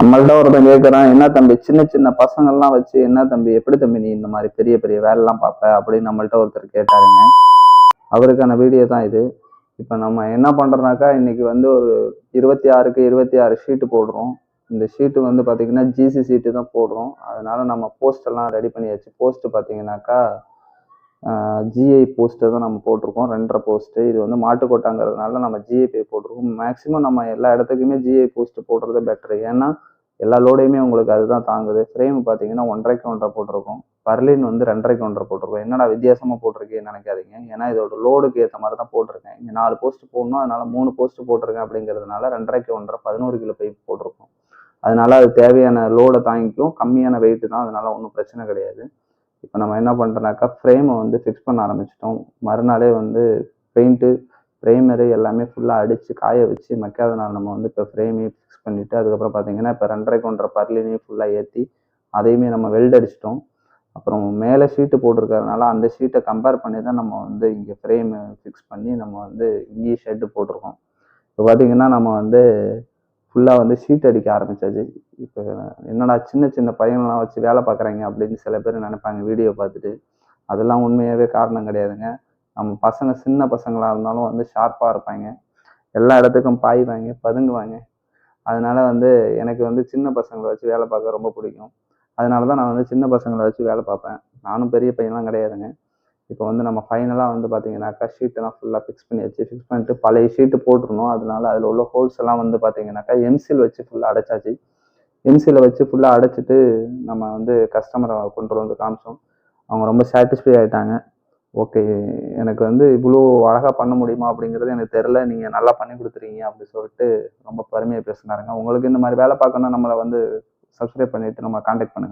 நம்மள்ட்ட ஒருத்தன் கேட்குறான் என்ன தம்பி சின்ன சின்ன பசங்கள்லாம் வச்சு என்ன தம்பி எப்படி தம்பி நீ இந்த மாதிரி பெரிய பெரிய வேலைலாம் பார்ப்ப? அப்படின்னு நம்மள்ட்ட ஒருத்தர் கேட்டாருங்க. அவருக்கான வீடியோ தான் இது. இப்போ நம்ம என்ன பண்ணுறோம்னாக்கா இன்னைக்கு வந்து ஒரு இருபத்தி ஆறுக்கு இருபத்தி ஆறு ஷீட்டு போடுறோம். இந்த ஷீட்டு வந்து பார்த்தீங்கன்னா ஜிசி ஷீட்டு தான் போடுறோம். அதனால நம்ம போஸ்டெல்லாம் ரெடி பண்ணியாச்சு போஸ்ட்டு பார்த்தீங்கன்னாக்கா ஜிஐ போஸ்ட்டை தான் நம்ம போட்டிருக்கோம். ரெண்டரை போஸ்ட்டு இது வந்து மாட்டுக்கொட்டாங்கிறதுனால நம்ம ஜிஐ பே போட்டிருக்கோம். மேக்ஸிமம் நம்ம எல்லா இடத்துக்குமே ஜிஐ போஸ்ட்டு போடுறது பெட்ரு ஏன்னா எல்லா லோடையுமே உங்களுக்கு அதுதான் தாங்குது. ஃப்ரேம் பார்த்தீங்கன்னா ஒன்றரைக்கு ஒன்றரை போட்டிருக்கோம். பர்லின் வந்து ரெண்டரைக்கு ஒன்றரை போட்டிருக்கோம். என்னடா வித்தியாசமாக போட்டிருக்கேன்னு நினைக்காதீங்க. ஏன்னா இதோட லோடுக்கு ஏற்ற மாதிரி தான் போட்டிருக்கேன். இங்கே நாலு போஸ்ட் போடணும். அதனால மூணு போஸ்ட் போட்டிருக்கேன் அப்படிங்கிறதுனால ரெண்டரைக்கு ஒன்றரை பதினோரு கிலோ பைப் போட்டிருக்கோம். அதனால அது தேவையான லோடை தாங்கிக்கும். கம்மியான வெயிட்டு தான். அதனால ஒன்றும் பிரச்சனை கிடையாது. இப்போ நம்ம என்ன பண்ணுறோனாக்கா ஃப்ரேமை வந்து ஃபிக்ஸ் பண்ண ஆரம்பிச்சிட்டோம். மறுநாளே வந்து பெயிண்ட்டு ஃப்ரேமரு எல்லாமே ஃபுல்லாக அடித்து காய வச்சு மக்காத நாள் நம்ம வந்து இப்போ ஃப்ரேமே ஃபிக்ஸ் பண்ணிவிட்டு அதுக்கப்புறம் பார்த்தீங்கன்னா இப்போ ரெண்டரை கொண்ட பர்லினையும் ஃபுல்லாக ஏற்றி அதையுமே நம்ம வெல்ட் அடிச்சிட்டோம். அப்புறம் மேலே ஷீட்டு போட்டிருக்கறதுனால அந்த ஷீட்டை கம்பேர் பண்ணி தான் நம்ம வந்து இங்கே ஃப்ரேமு ஃபிக்ஸ் பண்ணி நம்ம வந்து இங்கேயே ஷெட்டு போட்டிருக்கோம். இப்போ பார்த்தீங்கன்னா நம்ம வந்து ஃபுல்லாக வந்து ஷீட் அடிக்க ஆரம்பிச்சாச்சு. இப்போ என்னடா சின்ன சின்ன பையன்லாம் வச்சு வேலை பார்க்குறாங்க அப்படின்னு சில பேர் நினைப்பாங்க வீடியோ பார்த்துட்டு. அதெல்லாம் உண்மையாகவே காரணம் கிடையாதுங்க. நம்ம பசங்க சின்ன பசங்களாக இருந்தாலும் வந்து ஷார்ப்பாக இருப்பாங்க. எல்லா இடத்துக்கும் பாய்வாங்க பதுங்குவாங்க. அதனால வந்து எனக்கு வந்து சின்ன பசங்களை வச்சு வேலை பார்க்க ரொம்ப பிடிக்கும். அதனால தான் நான் வந்து சின்ன பசங்களை வச்சு வேலை பார்ப்பேன். நானும் பெரிய பையன்லாம் கிடையாதுங்க. இப்போ வந்து நம்ம ஃபைனலாக வந்து பார்த்தீங்கன்னாக்கா ஷீட்டெல்லாம் ஃபுல்லாக ஃபிக்ஸ் பண்ணி வச்சு ஃபிக்ஸ் பண்ணிட்டு பழைய ஷீட்டு போட்டுருணும் அதனால அதில் உள்ள ஹோல்ஸ் எல்லாம் வந்து பார்த்தீங்கன்னாக்கா எம்சில் வச்சு ஃபுல்லாக அடைச்சாச்சு. எம்சியில் வச்சு ஃபுல்லாக அடைச்சிட்டு நம்ம வந்து கஸ்டமரை கொண்டு வந்து காமிச்சோம். அவங்க ரொம்ப சாட்டிஸ்ஃபை ஆகிட்டாங்க ஓகே எனக்கு வந்து இவ்வளோ அழகாக பண்ண முடியுமா அப்படிங்கிறது எனக்கு தெரில நீங்கள் நல்லா பண்ணி கொடுத்துருக்கீங்க அப்படின்னு சொல்லிட்டு ரொம்ப பெருமையாக பேசினாருங்க. உங்களுக்கு இந்த மாதிரி வேலை பார்க்கணும் நம்மளை வந்து சப்ஸ்கிரைப் பண்ணிவிட்டு நம்ம காண்டாக்ட் பண்ணுங்கள்